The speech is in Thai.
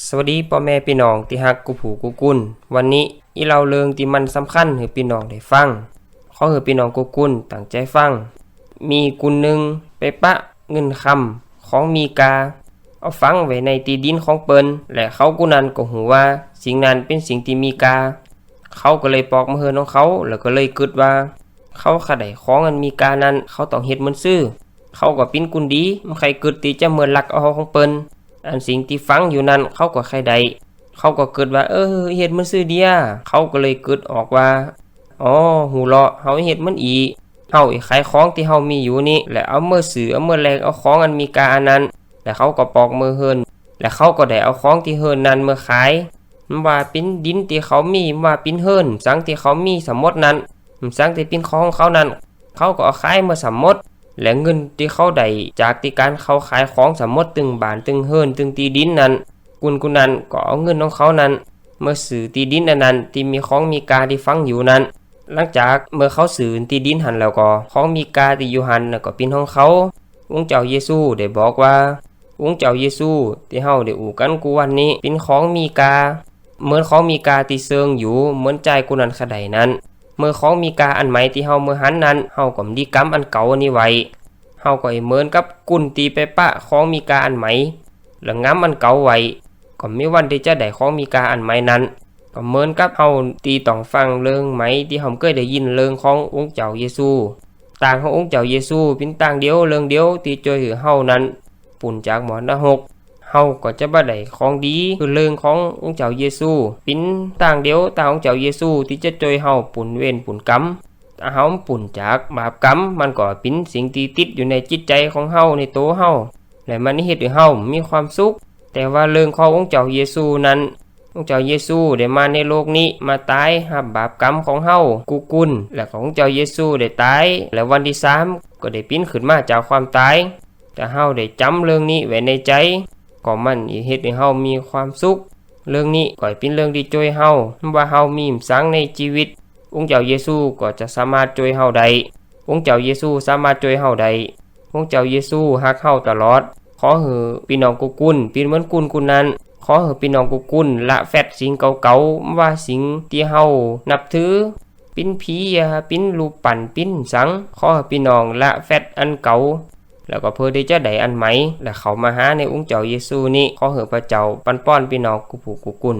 สวัสดีพ่อแม่พี่น้องที่ฮักกูผูกูกุนวันนี้อีเราเรื่องที่มันสำคัญให้พี่น้องได้ฟังขอให้พี่น้องกูกุนตั้งใจฟัง มีกุนหนึ่งไปปะเงินคำของมีกา เอาฝังไว้ในตีดินของเปินและเขากุนั้นก็หูว่า สิ่งนั้นเป็นสิ่งที่มีกา เขาก็เลยปอกมาเฮือนของเขาแล้วก็เลยกึดว่า เขาขะไดของอันมีกานั้นเขาต้องเฮ็ดเหมันซื่อเขาก็ปิ้นกุนดีมันใครกึดตีจะเหมือนลักเอาของเปิน อันสิ่งที่ฟังอยู่นั้นเขาก็ใครใดเขาก็เกิดว่า เออเฮ็ดมันซื่อเดียเขาก็เลยเกิดออกว่าอ๋อหูเลาะเฮาเฮ็ดมันอีเฮ้ขายของที่เฮามีอยู่นี่และเอาเมื่อสื่อเอามือแรงเอาของอันมีกาอันนั้น และเขาก็ปอกมือเฮินและเขาก็ได้เอาของที่เฮินนั้นมาขายมว่าเป็นดินที่เขามีว่าเป็นเฮินสังที่เขามีสมมตินั้นสังที่เป็นของเขานั้น เขาก็เอาขายเมาสมมติ และเงินที่เขาได้จากที่การเขาขายของสมมติตึงบานตึงเฮินตึงตีดินนั้น กุนกุนนั้นก็เอาเงินของเขานั้น เมื่อสื่อตีดินนั้นที่มีของมีกาที่ฟังอยู่นั้น หลังจากเมื่อเขาสื่อตีดินหันแล้วก็ของมีกาที่อยู่หันก็เป็นของเขาองค์เจ้าเยซูได้บอกว่าองค์เจ้าเยซูที่เฮาได้อู่กันกูวันนี้เป็นของมีกา เหมือนของมีกาที่เซิงอยู่เหมือนใจกูนั้นขะใดนั้น มื่อของมีกาอันใหม่ที่เฮาเมื่อหันนั้นเฮาก็ดีกรรมอันเก่าอันนี้ไว้เฮาก็เหมือนกับกุนตีไปปะของมีกาอันใหม่แล้วงำอันเก่าไว้ก็มีวันที่จะได้ของมีกาอันใหม่นั้นก็เหมือนกับเฮาตีต้องฟังเรื่องไหมที่เฮาเคยได้ยินเรื่องขององค์เจ้าเยซู ต่างขององค์เจ้าเยซูเป็นต่างเดียวเรื่องเดียวที่ช่วยเหลือเฮานั้นปุ่นจากหมอนหก เฮาก็จะบ่ได้ของดีคือเรื่องขององค์เจ้าเยซูเป็นต่างเดียวต่างของเจ้าเยซูที่จะช่วยเฮาปุ่นเวรปุ่นกรรมเฮาปุ่นจากบาปกรรมมันก็เป็นสิ่งที่ติดอยู่ในจิตใจของเฮาในตัวเฮาและมันเฮ็ดให้เฮามีความสุข แต่ว่าเรื่องขององค์เจ้าเยซูนั้นองค์เจ้าเยซูได้มาในโลกนี้มาตายรับบาปกรรมของเฮากูกุลและของเจ้าเยซูได้ตายและวันที่สามก็ได้ปิ้นขึ้นมาจากความตาย แต่เฮาได้จำเรื่องนี้ไว้ในใจ ก็มันอีเฮ็ดให้เฮามีความสุข เรื่องนี้ก็เป็นเรื่องที่ช่วยเฮาว่าเฮามีสังในชีวิต องค์เจ้าเยซูก็จะสามารถช่วยเฮาได้องค์เจ้าเยซูสามารถช่วยเฮาได้องค์เจ้าเยซูฮักเฮาตลอด ขอเหือพี่น้องกุกุนเป็นเหมือนกุนกุนนั้น ขอเหือพี่น้องกุกุนละแฟดสิ่งเก่าๆว่าสิ่งที่เฮานับถือปิ้นผีอะปิ้นรูปปั่นปิ้นสัง ขอให้พี่น้องละแฟดอันเก่า แล้วก็เพื่อที่จะได้อันไหม และเขามาหาในองค์เจ้าเยซูนี้ขอเหอพระเจ้าปันป้อนพี่น้องกูผูกุกุน